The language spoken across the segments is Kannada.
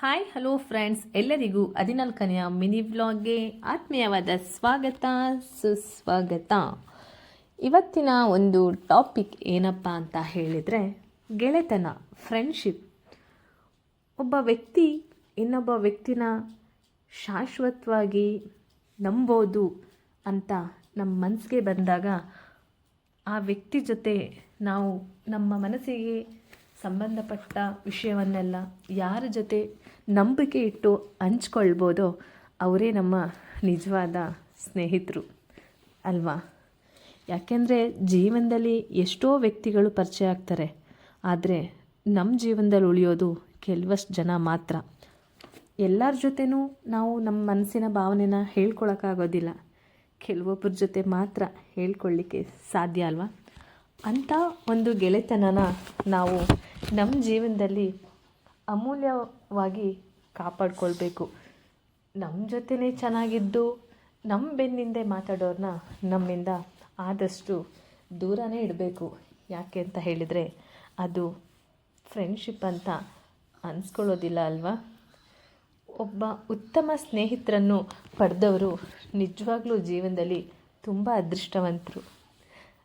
ಹಾಯ್ ಹಲೋ ಫ್ರೆಂಡ್ಸ್ ಎಲ್ಲರಿಗೂ ಹದಿನಾಲ್ಕನೆಯ ಮಿನಿ ವ್ಲಾಗ್ಗೆ ಆತ್ಮೀಯವಾದ ಸ್ವಾಗತ, ಸುಸ್ವಾಗತ. ಇವತ್ತಿನ ಒಂದು ಟಾಪಿಕ್ ಏನಪ್ಪ ಅಂತ ಹೇಳಿದರೆ, ಗೆಳೆತನ ಫ್ರೆಂಡ್ಶಿಪ್ ಒಬ್ಬ ವ್ಯಕ್ತಿ ಇನ್ನೊಬ್ಬ ವ್ಯಕ್ತಿನ ಶಾಶ್ವತವಾಗಿ ನಂಬೋದು ಅಂತ ನಮ್ಮ ಮನಸ್ಸಿಗೆ ಬಂದಾಗ ಆ ವ್ಯಕ್ತಿ ಜೊತೆ ನಾವು ನಮ್ಮ ಮನಸ್ಸಿಗೆ ಸಂಬಂಧಪಟ್ಟ ವಿಷಯವನ್ನೆಲ್ಲ ಯಾರ ಜೊತೆ ನಂಬಿಕೆ ಇಟ್ಟು ಹಂಚ್ಕೊಳ್ಬೋದೋ ಅವರೇ ನಮ್ಮ ನಿಜವಾದ ಸ್ನೇಹಿತರು, ಅಲ್ವಾ? ಯಾಕೆಂದರೆ ಜೀವನದಲ್ಲಿ ಎಷ್ಟೋ ವ್ಯಕ್ತಿಗಳು ಪರಿಚಯ ಆಗ್ತಾರೆ, ಆದರೆ ನಮ್ಮ ಜೀವನದಲ್ಲಿ ಉಳಿಯೋದು ಕೆಲವಷ್ಟು ಜನ ಮಾತ್ರ. ಎಲ್ಲರ ಜೊತೆನೂ ನಾವು ನಮ್ಮ ಮನಸ್ಸಿನ ಭಾವನೆನ ಹೇಳ್ಕೊಳಕ್ಕಾಗೋದಿಲ್ಲ ಕೆಲವೊಬ್ಬರ ಜೊತೆ ಮಾತ್ರ ಹೇಳ್ಕೊಳ್ಳಿಕ್ಕೆ ಸಾಧ್ಯ, ಅಲ್ವಾ? ಅಂಥ ಒಂದು ಗೆಳೆತನನ ನಾವು ನಮ್ಮ ಜೀವನದಲ್ಲಿ ಅಮೂಲ್ಯವಾಗಿ ಕಾಪಾಡ್ಕೊಳ್ಬೇಕು. ನಮ್ಮ ಜೊತೆನೇ ಚೆನ್ನಾಗಿದ್ದು ನಮ್ಮ ಬೆನ್ನಿಂದೆ ಮಾತಾಡೋರನ್ನ ನಮ್ಮಿಂದ ಆದಷ್ಟು ದೂರನೇ ಇಡಬೇಕು. ಯಾಕೆ ಅಂತ ಹೇಳಿದರೆ, ಅದು ಫ್ರೆಂಡ್ಶಿಪ್ ಅಂತ ಅನ್ಸ್ಕೊಳ್ಳೋದಿಲ್ಲ ಅಲ್ವಾ? ಒಬ್ಬ ಉತ್ತಮ ಸ್ನೇಹಿತರನ್ನು ಪಡೆದವರು ನಿಜವಾಗ್ಲೂ ಜೀವನದಲ್ಲಿ ತುಂಬ ಅದೃಷ್ಟವಂತರು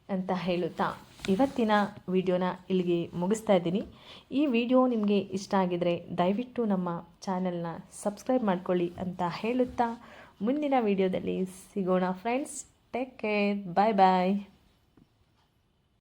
ಅಂತ ಹೇಳುತ್ತಾ ಇವತ್ತಿನ ವಿಡಿಯೋನ ಇಲ್ಲಿಗೆ ಮುಗಿಸ್ತಾ ಇದ್ದೀನಿ. ಈ ವಿಡಿಯೋ ನಿಮಗೆ ಇಷ್ಟ ಆಗಿದರೆ ದಯವಿಟ್ಟು ನಮ್ಮ ಚಾನೆಲ್ನ ಸಬ್ಸ್ಕ್ರೈಬ್ ಮಾಡ್ಕೊಳ್ಳಿ ಅಂತ ಹೇಳುತ್ತಾ ಮುಂದಿನ ವಿಡಿಯೋದಲ್ಲಿ ಸಿಗೋಣ. Friends take care bye bye